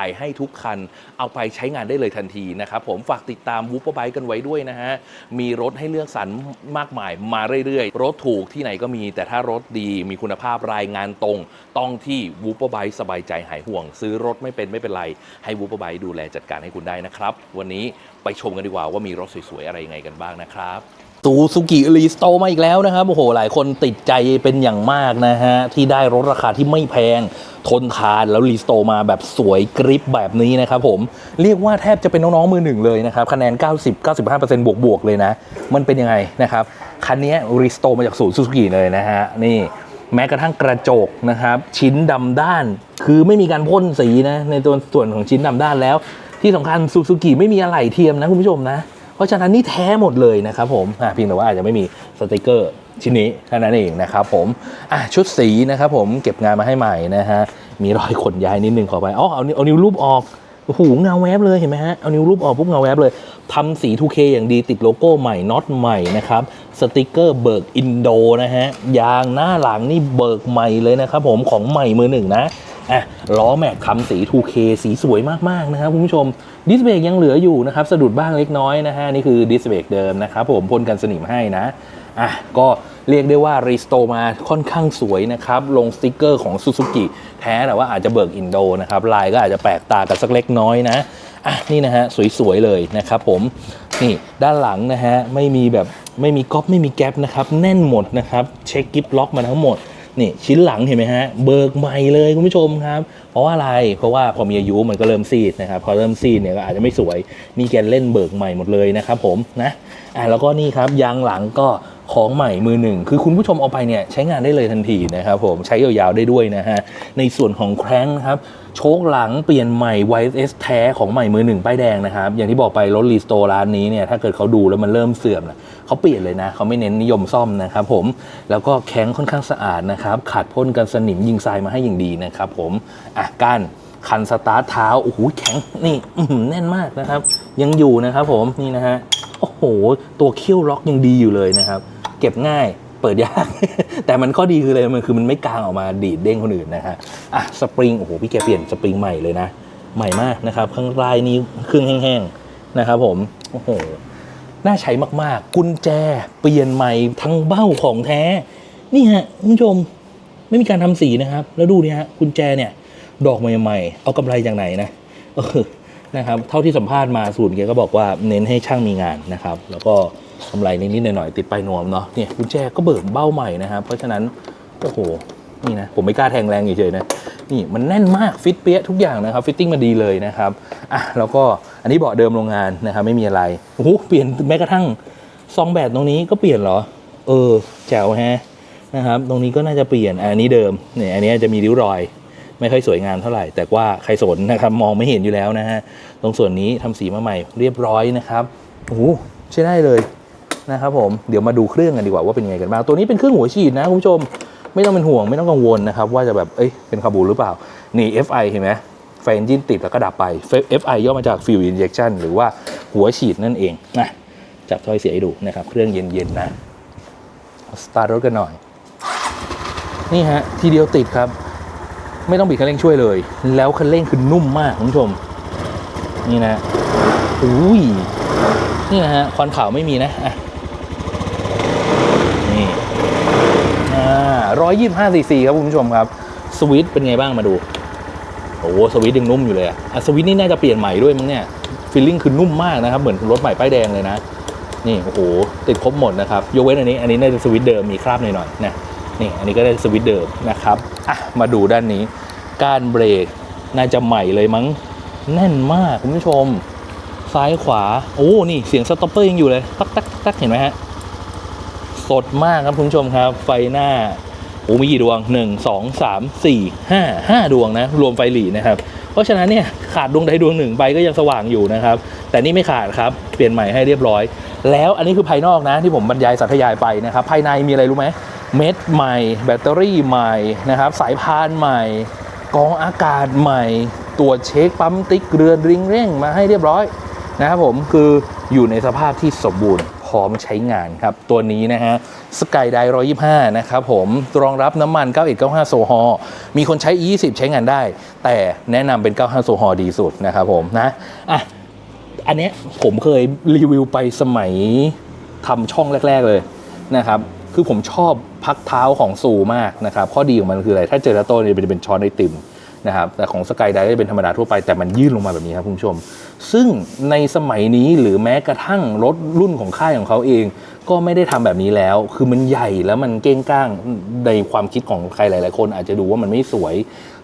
ายให้ทุกคัน เอาไปใช้งานได้เลยทันทีนะครับผมฝากติดตามวู p เปอร์ไบกันไว้ด้วยนะฮะ มีรถให้เลือกสรรมากมายมาเรื่อยๆ รถถูกที่ไหนก็มี แต่ถ้ารถดีมีคุณภาพรายงานตรง ต้องที่วู p เปอร์ไบสบายใจหายห่วง ซื้อรถไม่เป็นไม่เป็นไร ให้วู p เปอร์ไบดูแลจัดการให้คุณได้นะครับ วันนี้ไปชมกันดีกว่าว่ามีรถสวยๆอะไรยังไงกันบ้างนะครับ ซูซูกิรีสโตมาอีกแล้วนะครับ โอ้โห หลายคนติดใจเป็นอย่างมากนะฮะ ที่ได้รถราคาที่ไม่แพง ทนทานแล้วรีสโตมาแบบสวยกริปแบบนี้นะครับผม เรียกว่าแทบจะเป็นน้อง ๆ มือหนึ่งเลยนะครับ คะแนน 90-95%บวกบวกๆเลยนะ มันเป็นยังไงนะครับ คันนี้รีสโตมาจากศูนย์ซูซูกิเลยนะฮะ นี่แม้กระทั่งกระจกนะครับ ชิ้นดำด้าน คือไม่มีการพ่นสีนะในตัวส่วนของชิ้นดำด้านแล้ว ที่สำคัญซูซูกิไม่มีอะไหล่เทียมนะคุณผู้ชมนะ ราะฉะนั้นนี่แท้หมดเลยนะครับผมอะเพียงแต่ว่าอาจจะไม่มีสติกเกอร์ชิ้นนี้เท่านั้นเองนะครับผมชุดสีนะครับผมเก็บงานมาให้ใหม่นะฮะมีรอยขนย้ายนิดนึงขอไปอ๋อเอานิ้วเอานิ้วรูปออกโอ้โหเงาแวบเลยเห็นไหมฮะเอานิ้วรูปออกปุ๊บเงาแวบเลยทำสี 2K อย่างดีติดโลโก้ใหม่น็อตใหม่นะครับสติกเกอร์เบิร์กอินโดนะฮะยางหน้าหลังนี่เบิร์กใหม่เลยนะครับผมของใหม่มือหนึ่งนะ อะล้อแม็กทำสี 2K สีสวยมากๆนะครับคุณผู้ชมดิสเบรกยังเหลืออยู่นะครับสะดุดบ้างเล็กน้อยนะฮะนี่คือดิสเบรกเดิมนะครับผมพ่นกันสนิมให้นะอะก็เรียกได้ว่ารีสโตมาค่อนข้างสวยนะครับลงสติกเกอร์ของ Suzuki แท้แต่ว่าอาจจะเบิกอินโดนะครับลายก็อาจจะแปลกตากันสักเล็กน้อยนะอะนี่นะฮะสวยๆเลยนะครับผมนี่ด้านหลังนะฮะไม่มีแบบไม่มีก๊อปไม่มีแก๊ปนะครับแน่นหมดนะครับเช็คกิฟล็อกมาทั้งหมด นี่ชิ้นหลังเห็นไหมฮะเบิกใหม่เลยคุณผู้ชมครับ เพราะว่าอะไรเพราะว่าพอมีอายุมันก็เริ่มซีดนะครับพอเริ่มซีดเนี่ยก็อาจจะไม่สวยนี่แกเล่นเบิกใหม่หมดเลยนะครับผมนะอ่าแล้วก็นี่ครับยางหลังก็ของใหม่มือหนึ่ง คือคุณผู้ชมเอาไปเนี่ยใช้งานได้เลยทันทีนะครับผมใช้ยาวๆได้ด้วยนะฮะในส่วนของแคร้งครับ โชคหลังเปลี่ยนใหม่ YS แท้ของใหม่มือหนึ่งป้ายแดงนะครับ อย่างที่บอกไปรถรีสโตร์ร้านนี้เนี่ยถ้าเกิดเขาดูแล้วมันเริ่มเสื่อมนะเขาเปลี่ยนเลยนะเขาไม่เน้นนิยมซ่อมนะครับผมแล้วก็แข้งค่อนข้างสะอาดนะครับขัดพ่นกันสนิมยิงทรายมาให้อย่างดีนะครับผมอะก้านคันสตาร์ทเท้าโอ้โหแข็งนี่แน่นมากนะครับ ยังอยู่นะครับผมนี่นะฮะโอ้โห ตัวเขี้ยวล็อกยังดีอยู่เลยนะครับ เก็บง่ายเปิดยาก แต่มันข้อดีคืออะไรมันคือมันไม่กางออกมาดีดเด้งคนอื่นนะฮะอะสปริงโอ้โหพี่แกเปลี่ยนสปริงใหม่เลยนะ ใหม่มากนะครับข้างใต้นี้เครื่องแห้งๆนะครับผมโอ้โหน่าใช้มากๆ กุญแจเปลี่ยนใหม่ทั้งเบ้าของแท้ นี่ฮะคุณผู้ชมไม่มีการทำสีนะครับ แล้วดูนี่ฮะกุญแจเนี่ยดอกใหม่ๆ เอากำไรจากไหนนะเออนะครับ เท่าที่สัมภาษณ์มาสูตรแกก็บอกว่าเน้นให้ช่างมีงานนะครับ แล้วก็ กำไรนิดๆหน่อยๆติดไปนวมเนาะเนี่ยกุญแจก็เบิกเบ้าใหม่นะครับเพราะฉะนั้นโอ้โหนี่นะผมไม่กล้าแทงแรงเฉยๆนะนี่มันแน่นมากฟิตเปี้ยทุกอย่างนะครับฟิตติ้งมาดีเลยนะครับอะแล้วก็อันนี้เบาะเดิมโรงงานนะครับไม่มีอะไรโอ้โหเปลี่ยนแม้กระทั่งซองแบตตรงนี้ก็เปลี่ยนเหรอ เออแจ๋วฮะนะครับตรงนี้ก็น่าจะเปลี่ยนอันนี้เดิมเนี่ยอันนี้จะมีริ้วรอย ไม่ค่อยสวยงามเท่าไหร่ แต่ว่าใครสนนะครับมองไม่เห็นอยู่แล้วนะฮะตรงส่วนนี้ทำสีมาใหม่เรียบร้อยนะครับโอ้โหใช้ได้เลย นะครับผมเดี๋ยวมาดูเครื่องกันดีกว่าว่าเป็นยังไงกันบ้างตัวนี้เป็นเครื่องหัวฉีดนะคุณผู้ชมไม่ต้องเป็นห่วงไม่ต้องกังวลนะครับว่าจะแบบเอ้ยเป็นคาบูหรือเปล่านี่ FI เห็นไหมไฟเอนจินติดแล้วก็ดับไป FI ย่อมาจาก Fuel Injection หรือว่าหัวฉีดนั่นเองนะจับถ้อยเสียให้ดูนะครับเครื่องเย็นๆนะสตาร์ทรถกันหน่อย นี่ฮะทีเดียวติดครับ ไม่ต้องบิดคันเร่งช่วยเลย แล้วคันเร่งคือนุ่มมากคุณผู้ชม นี่นะอุ้ยนี่นะฮะควันขาวไม่มีนะอะ 125ซีซีครับคุณผู้ชมครับ สวิตเป็นไงบ้างมาดู โอ้สวิตยังนุ่มอยู่เลยอะสวิตนี่น่าจะเปลี่ยนใหม่ด้วยมั้งเนี่ยฟีลลิ่งคือนุ่มมากนะครับเหมือนรถใหม่ป้ายแดงเลยนะ นี่โอ้โหติดครบหมดนะครับยกเว้นอันนี้ อันนี้น่าจะสวิตเดิมมีคราบหน่อยๆนะนี่อันนี้ก็ได้สวิตเดิมนะครับอะมาดูด้านนี้ การเบรกน่าจะใหม่เลยมั้งแน่นมากคุณผู้ชม ซ้ายขวา โอ้นี่เสียงสต็อปเปอร์ยังอยู่เลยตักตักตักเห็นไหมฮะสดมากครับคุณผู้ชมครับ ไฟหน้า โอ้มีกี่ดวง 1 2 3 4 5 5 ดวงนะ รวมไฟหลีนะครับ เพราะฉะนั้นเนี่ยขาดดวงใดดวงหนึ่งไปก็ยังสว่างอยู่นะครับ แต่นี่ไม่ขาดครับ เปลี่ยนใหม่ให้เรียบร้อย แล้วอันนี้คือภายนอกนะที่ผมบรรยายสาธยายไปนะครับ ภายในมีอะไรรู้ไหมเม็ดใหม่ แบตเตอรี่ใหม่นะครับ สายพานใหม่กองอากาศใหม่ ตรวจเช็คปั๊มติ๊กเรือนริงเร่งมาให้เรียบร้อยนะครับผมคืออยู่ในสภาพที่สมบูรณ์ ร้อมใช้งานครับ ตัวนี้นะฮะสกายได125นะครับผมรองรับน้ำมัน 9195 โซฮอล์มีคนใช้ E20 ใช้งานได้ แต่แนะนำเป็น 95 โซฮอล์ดีสุดนะครับผมนะอะอันเนี้ยผมเคยรีวิวไปสมัยทำช่องแรก ๆ เลยนะครับคือผมชอบพักเท้าของซูมากนะครับ ข้อดีของมันคืออะไร ถ้าเจอร์โต้เนี่ยเป็นช้อนไอติม นะครับแต่ของสกายไดก็เป็นธรรมดาทั่วไปแต่มันยื่นลงมาแบบนี้ครับคุณผู้ชม ซึ่งในสมัยนี้หรือแม้กระทั่งรถรุ่นของค่ายของเขาเอง ก็ไม่ได้ทำแบบนี้แล้ว คือมันใหญ่แล้วมันเก้งก้างในความคิดของใครหลาย ๆ คน อาจจะดูว่ามันไม่สวย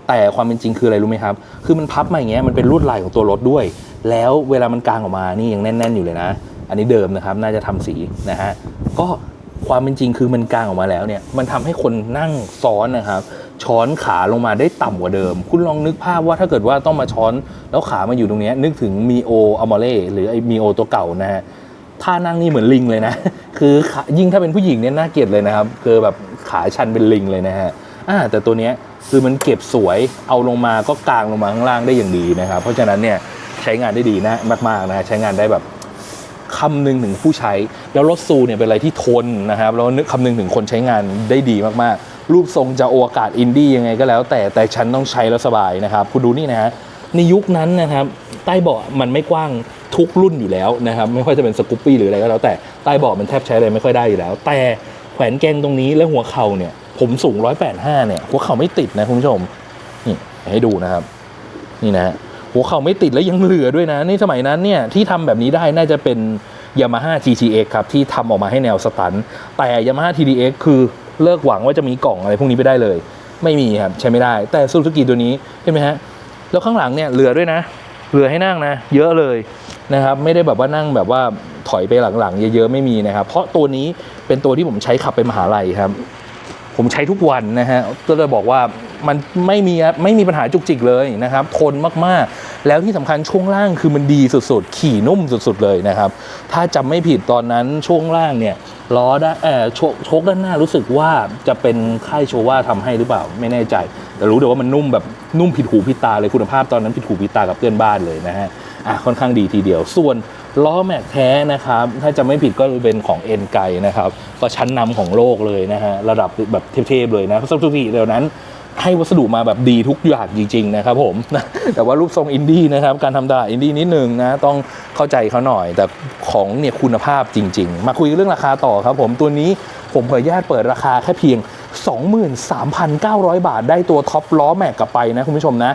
แต่ความเป็นจริงคืออะไรรู้ไหมครับ คือมันพับมาอย่างเงี้ยมันเป็นลวดลายของตัวรถด้วย แล้วเวลามันกลางออกมานี่ยังแน่น ๆ อยู่เลยนะ อันนี้เดิมนะครับน่าจะทำสีนะฮะก็ความเป็นจริงคือมันกลางออกมาแล้วเนี่ยมันทำให้คนนั่งซ้อนนะครับ ช้อนขาลงมาได้ต่ำกว่าเดิม คุณลองนึกภาพว่าถ้าเกิดว่าต้องมาช้อนแล้วขามาอยู่ตรงนี้ นึกถึงมีโออมอเล่หรือไอมีโอตัวเก่านะฮะท่านั่งนี่เหมือนลิงเลยนะ คือยิ่งถ้าเป็นผู้หญิงเนี่ยน่าเกลียดเลยนะครับคือแบบขาชันเป็นลิงเลยนะฮะอ่าแต่ตัวเนี้ยคือมันเก็บสวยเอาลงมาก็กางลงมาข้างล่างได้อย่างดีนะครับ เพราะฉะนั้นเนี่ยใช้งานได้ดีนะมากๆนะใช้งานได้แบบคำนึงถึงผู้ใช้ แล้วรถซูเนี่ยเป็นอะไรที่ทนนะครับแล้วนึกคำนึงถึงคนใช้งานได้ดีมากๆ รูปทรงจะโออากาศอินดี้ยังไงก็แล้ว แต่แต่ฉันต้องใช้แล้วสบายนะครับ คุณดูนี่นะฮะในยุคนั้นนะครับ ใต้เบาะมันไม่กว้างทุกรุ่นอยู่แล้วนะครับ ไม่ค่อยจะเป็นสกูปปี้หรืออะไรก็แล้ว แต่ใต้เบาะมันแทบใช้อะไรไม่ค่อยได้อยู่แล้ว แต่แขวนแกนตรงนี้และหัวเข่าเนี่ย ผมสูง 185 เนี่ย หัวเข่าไม่ติดนะคุณผู้ชมนี่ให้ดูนะครับ นี่นะหัวเข่าไม่ติดแล้วยังเหลือด้วยนะในสมัยนั้นเนี่ยที่ทำแบบนี้ได้น่าจะเป็น Yamaha GTX ครับที่ทำออกมาให้แนวสตันท์แต่ Yamaha TDX คือ เลิกหวังว่าจะมีกล่องอะไรพวกนี้ไปได้เลย ไม่มีครับใช้ไม่ได้ แต่ซูซูกิตัวนี้เห็นไหมฮะแล้วข้างหลังเนี่ยเหลือด้วยนะเหลือให้นั่งนะ เยอะเลยนะครับไม่ได้แบบว่านั่งแบบว่าถอยไปหลังๆ เยอะๆไม่มีนะครับ เพราะตัวนี้เป็นตัวที่ผมใช้ขับไปมหาลัยครับ ผมใช้ทุกวันนะฮะก็เลยบอกว่ามันไม่มีไม่มีปัญหาจุกจิกเลยนะครับ ทนมากๆ แล้วที่สำคัญช่วงล่างคือมันดีสุดๆ ขี่นุ่มสุดๆเลยนะครับ ถ้าจำไม่ผิดตอนนั้นช่วงล่างเนี่ย ล้อด้านเออโชคด้านหน้ารู้สึกว่าจะเป็นค่ายโชว่าทำให้หรือเปล่าไม่แน่ใจ แต่รู้แต่ว่ามันนุ่มแบบนุ่มผิดหูผิดตาเลยคุณภาพตอนนั้นผิดหูผิดตากับเพื่อนบ้านเลยนะฮะอะค่อนข้างดีทีเดียว ส่วนล้อแม็กแท้นะครับ ถ้าจะไม่ผิดก็เป็นของเอ็นไกนะครับ ก็ชั้นนำของโลกเลยนะฮะระดับแบบเทพๆเลยนะเพราะสุกิเดียวนั้น ให้วัสดุมาแบบดีทุกอย่างจริงๆนะครับผมแต่ว่ารูปทรงอินดี้นะครับการทำตลาดอินดี้นิดนึงนะต้องเข้าใจเขาหน่อย แต่ของเนี่ยคุณภาพจริง ๆ มาคุยเรื่องราคาต่อครับผมตัวนี้ผมขออนุญาตเปิดราคาแค่เพียง 23,900 บาท ได้ตัวท็อปล้อแม็กกลับไปนะคุณผู้ชมนะ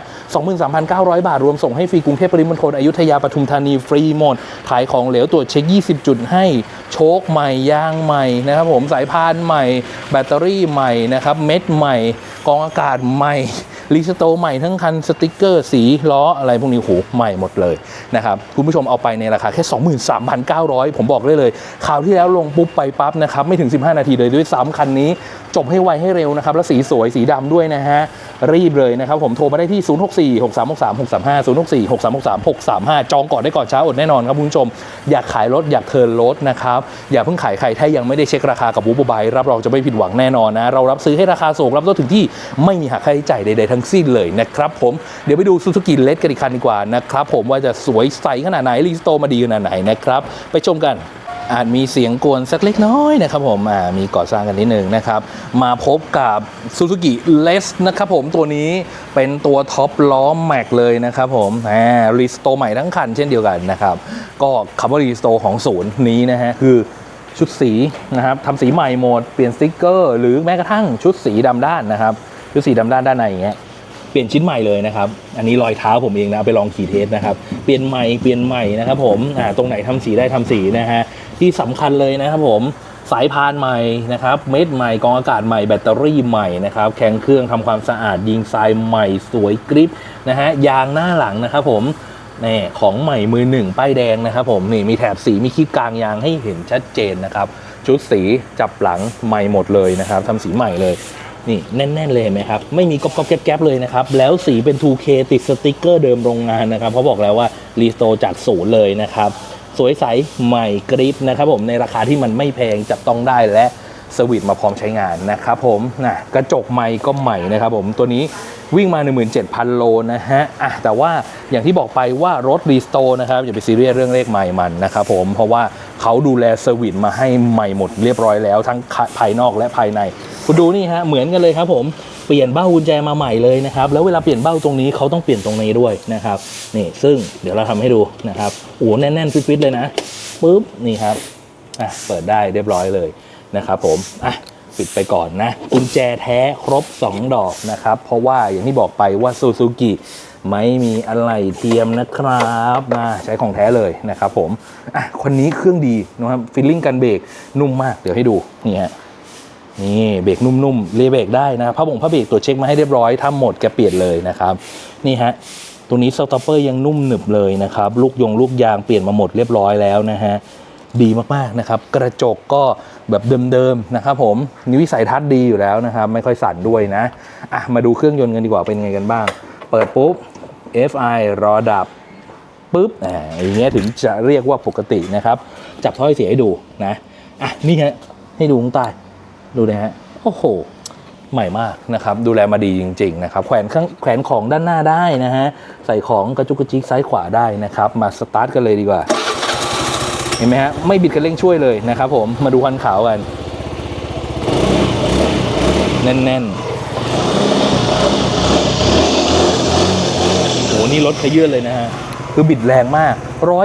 23,900 บาท รวมส่งให้ฟรีกรุงเทพปริมณฑลอยุธยาปทุมธานีฟรีหมดขายของเหลวตรวจเช็ค 20 จุดให้โชคใหม่ยางใหม่นะครับผมสายพานใหม่ แบตเตอรี่ใหม่นะครับเม็ดใหม่กองอากาศใหม่ รีสโตร์ใหม่ทั้งคันสติกเกอร์สีล้ออะไรพวกนี้โหใหม่หมดเลยนะครับคุณผู้ชมเอาไปในราคาแค่ 23,900 ผมบอกได้เลยข่าวที่แล้วลงปุ๊บไปปั๊บนะครับไม่ถึง 15 นาทีเลยด้วยซ้ำคันนี้ จบให้ไวให้เร็วนะครับ แล้วสีสวยสีดำด้วยนะฮะ รีบเลยนะครับ ผมโทรมาได้ที่ 064 6363 635 064 6363 635 จองก่อนได้ก่อนเช้าอดแน่นอนครับคุณผู้ชม อยากขายรถอยากเทิร์นรถนะครับ อย่าเพิ่งขายใครถ้ายังไม่ได้เช็คราคากับบูบูบายรับรองจะไม่ผิดหวังแน่นอนนะเรารับซื้อให้ราคาสูงรับรถถึงที่ไม่มีหักค่าใช้จ่ายใดๆทั้งสิ้นเลยนะครับผมเดี๋ยวไปดูซูซูกิเลสกันอีกคันดีกว่านะครับผมว่าจะสวยใสขนาดไหนรีสโตมาดีขนาดไหนนะครับไปชมกันอาจมีเสียงกวนสักเล็กน้อยนะครับผมมีก่อสร้างกันนิดนึงนะครับ มาพบกับ Suzuki l e s นะครับผมตัวนี้เป็นตัวท็อปล้อแม็กเลยนะครับผมรีสโตใหม่ทั้งคันเช่นเดียวกันนะครับ ก็คำว่ารีสโตของศูนย์นี้นะฮะ คือชุดสีนะครับทำสีใหม่หมด เปลี่ยนสติ๊กเกอร์ หรือแม้กระทั่งชุดสีดำด้านนะครับ ชุดสีดำด้านด้านในอย่างเงี้ย เปลี่ยนชิ้นใหม่เลยนะครับ อันนี้รอยเท้าผมเองนะเอาไปลองขี่เทสนะครับ เปลี่ยนใหม่เปลี่ยนใหม่นะครับผมอ่าตรงไหนทำสีได้ทำสีนะฮะที่สำคัญเลยนะครับผมสายพานใหม่นะครับ เม็ดใหม่กองอากาศใหม่แบตเตอรี่ใหม่นะครับแข็งเครื่องทำความสะอาดยิงทรายใหม่สวยกริปนะฮะยางหน้าหลังนะครับผมนี่ของใหม่มือหนึ่งป้ายแดงนะครับผมนี่มีแถบสีมีคีบกลางยางให้เห็นชัดเจนนะครับ ชุดสีจับหลังใหม่หมดเลยนะครับทำสีใหม่เลย นี่แน่นๆเลยเห็นไหมครับ ไม่มีก๊อบๆแก๊บเลยนะครับ แล้วสีเป็น 2K ติดสติกเกอร์เดิมโรงงานนะครับเขาบอกแล้วว่ารีสโตร์จากศูนย์เลยนะครับ สวยใสใหม่กริปนะครับผมในราคาที่มันไม่แพงจับต้องได้และสวิตมาพร้อมใช้งานนะครับผมนะกระจกใหม่ก็ใหม่นะครับผมตัวนี้วิ่งมา 17,000 โลนะฮะอะแต่ว่าอย่างที่บอกไปว่ารถรีสโตร์นะครับอย่าไปซีเรียสเรื่องเลขใหม่มันนะครับผมเพราะว่าเขาดูแลเซอร์วิสมาให้ใหม่หมดเรียบร้อยแล้วทั้งภายนอกและภายใน คุณดูนี่ฮะเหมือนกันเลยครับผมเปลี่ยนเบ้ากุญแจมาใหม่เลยนะครับแล้วเวลาเปลี่ยนเบ้าตรงนี้เขาต้องเปลี่ยนตรงนี้ด้วยนะครับนี่ซึ่งเดี๋ยวเราทำให้ดูนะครับโอ้โหแน่นๆฟิตๆเลยนะปุ๊บนี่ครับอะเปิดได้เรียบร้อยเลยนะครับผมอะปิดไปก่อนนะกุญแจแท้ครบ 2 ดอกนะครับ เพราะว่าอย่างที่บอกไปว่าซูซูกิไม่มีอะไรเทียมนะครับนะใช้ของแท้เลยนะครับผมอะคนนี้เครื่องดีนะครับฟิลลิ่งกันเบรกนุ่มมากเดี๋ยวให้ดูนี่ฮะ นี่เบรกนุ่มๆเรียเบรกได้นะครับผ้าบ่งผ้าเบรกตัวเช็คมาให้เรียบร้อยถ้าหมดแกเปลี่ยนเลยนะครับนี่ฮะตัวนี้สต็อปเปอร์ยังนุ่มหนึบเลยนะครับลูกยงลูกยางเปลี่ยนมาหมดเรียบร้อยแล้วนะฮะดีมากๆนะครับกระจกก็แบบเดิมๆนะครับผมนิวิสัยทัศน์ดีอยู่แล้วนะครับไม่ค่อยสั่นด้วยนะอะมาดูเครื่องยนต์กันดีกว่าเป็นไงกันบ้าง เปิดปุ๊บ FI รอดับปุ๊บอ่าอย่างเงี้ยถึงจะเรียกว่าปกตินะครับ จับถ้อยเสียให้ดูนะอะนี่ฮะให้ดูข้างใต้ ดูนะฮะโอ้โห ใหม่มากนะครับ ดูแลมาดีจริง ๆ นะครับ แขวนข้างแขวนของด้านหน้าได้นะฮะ ใส่ของกระจุกกระจิกซ้ายขวาได้นะครับ มาสตาร์ทกันเลยดีกว่า เห็นไหมฮะ ไม่บิดคันเร่งช่วยเลยนะครับผม มาดูควันขาวกัน แน่นๆโหนี่รถขยื่นเลยนะฮะ คือบิดแรงมาก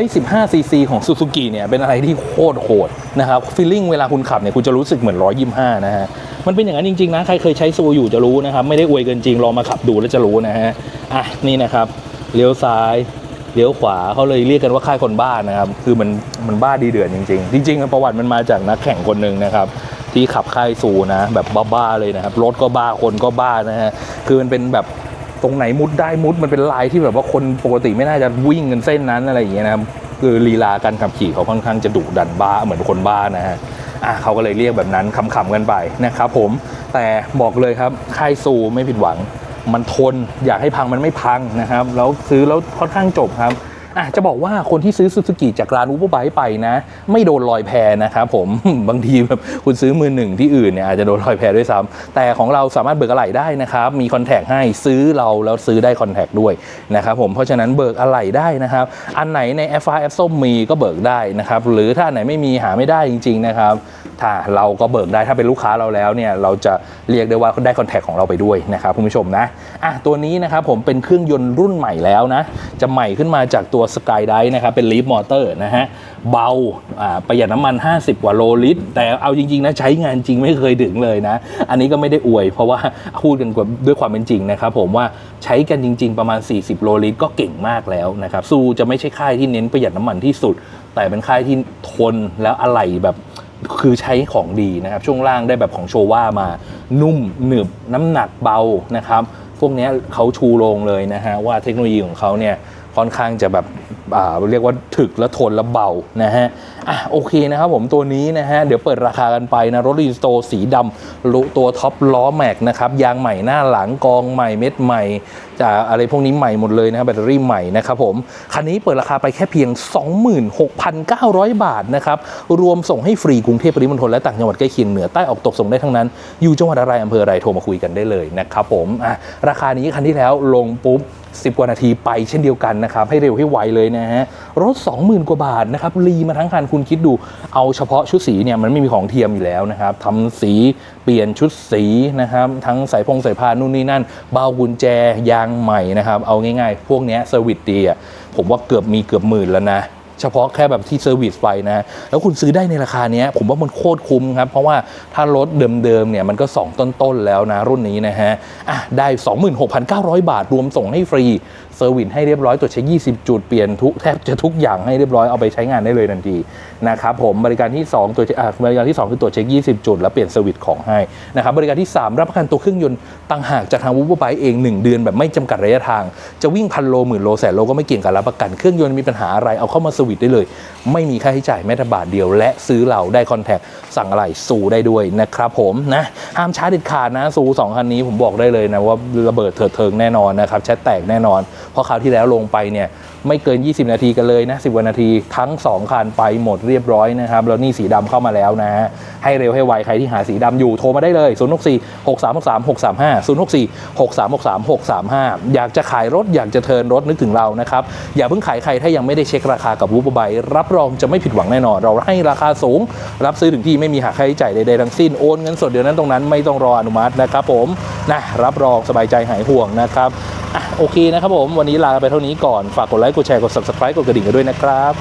115 ซีซีของซูซูกิเนี่ยเป็นอะไรที่โคตรโหดนะครับฟีลลิ่งเวลาคุณขับเนี่ยคุณจะรู้สึกเหมือน 125 นะฮะ มันเป็นอย่างนั้นจริง ๆ นะ ใครเคยใช้ซูอยู่จะรู้นะครับ ไม่ได้อวยเกินจริง ลองมาขับดูแล้วจะรู้นะฮะ อะ นี่นะครับ เลี้ยวซ้ายเลี้ยวขวาเขาเลยเรียกกันว่าค่ายคนบ้านะครับ คือมันมันบ้าดีเดือดจริง ๆ จริง ๆ ประวัติมันมาจากนักแข่งคนหนึ่งนะครับที่ขับค่ายซูนะแบบบ้าๆเลยนะครับรถก็บ้าคนก็บ้านะฮะคือมันเป็นแบบ ตรงไหนมุดได้มุดมันเป็นลายที่แบบว่าคนปกติไม่น่าจะวิ่งกันเส้นนั้นอะไรอย่างเงี้ยนะครับคือลีลาการขับขี่เขาค่อนข้างจะดุดันบ้าเหมือนคนบ้านะฮะอะเขาก็เลยเรียกแบบนั้นขำๆกันไปนะครับผมแต่บอกเลยครับค่ายซูไม่ผิดหวัง มันทนอยากให้พังมันไม่พังนะครับ แล้วซื้อแล้วค่อนข้างจบครับ อะจะบอกว่าคนที่ซื้อซูซูกิจากร้านอูเบอร์ไบไปนะ ไม่โดนลอยแพนะครับผมบางทีแบบคุณซื้อมือหนึ่งที่อื่นเนี่ยอาจจะโดนลอยแพด้วยซ้ำแต่ของเราสามารถเบิกอะไหล่ได้นะครับมีคอนแทคให้ซื้อเราแล้วซื้อได้คอนแทคด้วยนะครับผมเพราะฉะนั้นเบิกอะไหล่ได้นะครับ อันไหนในแอฟฟ้าแอฟส้มมีก็เบิกได้นะครับหรือถ้าไหนไม่มีหาไม่ได้จริง ๆ นะครับถ้าเราก็เบิกได้ถ้าเป็นลูกค้าเราแล้วเนี่ยเราจะเรียกได้ว่าได้คอนแทคของเราไปด้วยนะครับคุณผู้ชมนะอะตัวนี้นะครับผมเป็นเครื่องยนต์รุ่นใหม่แล้วนะจะใหม่ขึ้นมาจากตัวสกายไดนะครับเป็นลีฟมอเตอร์นะฮะเบาประหยัดน้ำมัน 50 กว่าโลลิตร แต่เอาจริง ๆ นะ ใช้งานจริงไม่เคยถึงเลยนะ อันนี้ก็ไม่ได้อวย เพราะว่าพูดกันด้วยความเป็นจริงนะครับผมว่าใช้กันจริง ๆ ประมาณ 40 โลลิตร ก็เก่งมากแล้วนะครับซูจะไม่ใช่ค่ายที่เน้นประหยัดน้ำมันที่สุด แต่เป็นค่ายที่ทนแล้วอะไหล่แบบคือใช้ของดีนะครับ ช่วงล่างได้แบบของโชว่ามา นุ่มหนึบน้ำหนักเบานะครับ พวกนี้เขาชูโรงเลยนะฮะว่าเทคโนโลยีของเขาเนี่ย อนข้างจะแบบ เรียกว่าถึกและทนและเบานะฮะอะโอเคนะครับผมตัวนี้นะฮะเดี๋ยวเปิดราคากันไปนะรถรีสโตรสีดำลุตัวท็อปล้อแม็กนะครับยางใหม่หน้าหลังกองใหม่เม็ดใหม่จะอะไรพวกนี้ใหม่หมดเลยนะครับแบตเตอรี่ใหม่นะครับผมคันนี้เปิดราคาไปแค่เพียง 26,900 บาทนะครับรวมส่งให้ฟรีกรุงเทพปริมณฑลและต่างจังหวัดใกล้เคียงเหนือใต้ออกตกส่งได้ทั้งนั้น อยู่จังหวัดอะไรอำเภออะไรโทรมาคุยกันได้เลยนะครับผมอะราคานี้คันที่แล้วลงปุ๊บ 10 กว่านาทีไปเช่นเดียวกันนะครับให้เร็วให้ไวเลยนะฮะ รถ 20,000 กว่าบาทนะครับรีมาทั้งคันคุณคิดดู เอาเฉพาะชุดสีเนี่ยมันไม่มีของเทียมอยู่แล้วนะครับทำสีเปลี่ยนชุดสีนะครับทั้งสายพงสายพานนู่นนี่นั่น เบากุญแจยางใหม่นะครับเอาง่ายๆ พวกนี้เซอร์วิสดีอะผมว่าเกือบมีเกือบหมื่นแล้วนะเฉพาะแค่แบบที่เซอร์วิสไปนะ แล้วคุณซื้อได้ในราคานี้ผมว่ามันโคตรคุ้มครับ เพราะว่าถ้ารถเดิมๆเนี่ยมันก็ 2 ต้นๆแล้วนะ รุ่นนี้นะฮะ อะ ได้ 26,900 บาทรวมส่งให้ฟรี เซอร์วิสให้เรียบร้อยตรวจเช็ค 20 จุดเปลี่ยนทุกแทบจะทุกอย่างให้เรียบร้อยเอาไปใช้งานได้เลยทันทีนะครับผมบริการที่2ตัวอะบริการที่ 2 คือตรวจเช็ค 20 จุด แล้วเปลี่ยนเซอร์วิสของให้นะครับบริการที่ 3 รับประกันตัวเครื่องยนต์ต่างหากจากทางวูบไบเอง 1 เดือนแบบไม่จำกัดระยะทาง จะวิ่งพันโลหมื่นโลแสนโลก็ไม่เกี่ยงกับรับประกันเครื่องยนต์มีปัญหาอะไรเอาเข้ามาเซอร์วิสได้เลย ไม่มีค่าใช้จ่ายแม้แต่บาทเดียว และซื้อเราได้คอนแทคสั่งอะไรสู่ได้ด้วยนะครับผมนะห้ามช้าเด็ดขาดนะสู่สองคันนี้ผมบอกได้เลยนะว่าระเบิดเถิดเทิงแน่นอนนะครับแชทแตกแน่นอน ราะคราวที่แล้วลงไปเนี่ยไม่เกิน 20 นาทีกันเลยนะ10กว่านาทีทั้ง 2คันไปหมดเรียบร้อยนะครับแล้วนี่สีดำเข้ามาแล้วนะฮะให้เร็วให้ไวใครที่หาสีดำอยู่โทรมาได้เลย 0 6 4 6 3 6 3 6 3 5 0 6 4 6 3 6 3 6 3 5 อยากจะขายรถอยากจะเทินรถนึกถึงเรานะครับ อย่าเพิ่งขายใครถ้ายังไม่ได้เช็คราคากับวูบไบรับรองจะไม่ผิดหวังแน่นอน เราให้ราคาสูง รับซื้อถึงที่ไม่มีหักค่าใช้จ่ายใดๆทั้งสิ้นโอนเงินสดเดี๋ยวนั้นตรงนั้นไม่ต้องรออนุมัตินะครับผมนะรับรองสบายใจหายห่วงนะครับ โอเคนะครับผม วันนี้ลาไปเท่านี้ก่อน ฝากกดไลค์ กดแชร์ กด subscribe กดกระดิ่งกันด้วยนะครับ